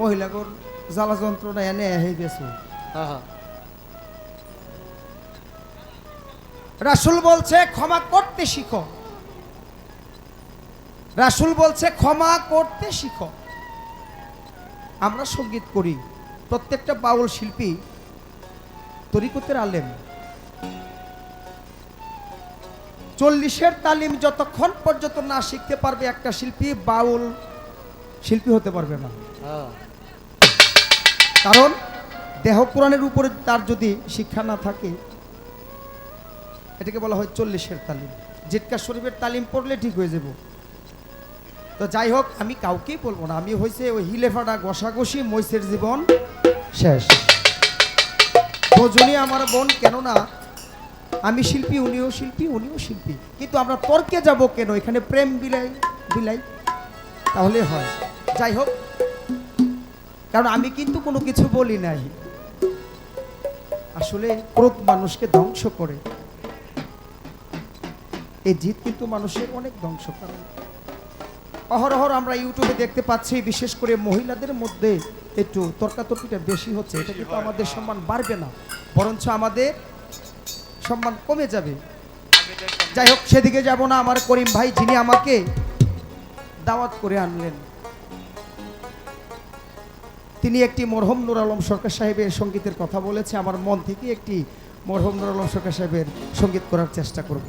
মহিলাগর জ্বালা যন্ত্রণা এনে হয়ে গেছে। রাসুল বলছে ক্ষমা করতে শিখো। রাসুল বলছে ক্ষমা করতে শিখো। আমরা সংগীত করি। প্রত্যেকটা বাউল শিল্পী তরিকতের আলেম। চল্লিশের তালিম যতক্ষণ পর্যন্ত না শিখতে পারবে একটা শিল্পী বাউল শিল্পী হতে পারবে না। হ্যাঁ। কারণ দেহ কোরআনের উপরে তার যদি শিক্ষা না থাকে এটাকে বলা হয় চল্লিশের তালিম। জিটকা শরীফের তালিম পড়লে ঠিক হয়ে যাব। তো যাই হোক আমি কাউকেই বলব না। আমি হয়েছে ওই হিলেফাটা ঘষাঘষি মৈসের জীবন শেষ। দুজনই আমার বোন কেননা আমি শিল্পী উনিও শিল্পী উনিও শিল্পী। কিন্তু আমরা তর্কে যাব কেন? এখানে প্রেম বিলাই বিলাই তাহলে হয়। যাই হোক কারণ আমি কিন্তু কোনো কিছু বলি নাই। আসলে ক্রোধ মানুষকে ধ্বংস করে। এই জিত কিন্তু মানুষের অনেক ধ্বংস করে। অহরহর আমরা ইউটিউবে দেখতে পাচ্ছি বিশেষ করে মহিলাদের মধ্যে একটু তর্কাতর্কিটা বেশি হচ্ছে। এটা কিন্তু আমাদের সম্মান বাড়বে না বরঞ্চ আমাদের সম্মান কমে যাবে। যাই হোক সেদিকে যাব না। আমার করিম ভাই যিনি আমাকে দাওয়াত করে আনলেন। তিনি একটি মরহম নুর আলম সরকার সাহেবের সঙ্গীতের কথা বলেছে। আমার মন থেকে একটি মরহম নুর আলম সরকার সাহেবের সংগীত করার চেষ্টা করব।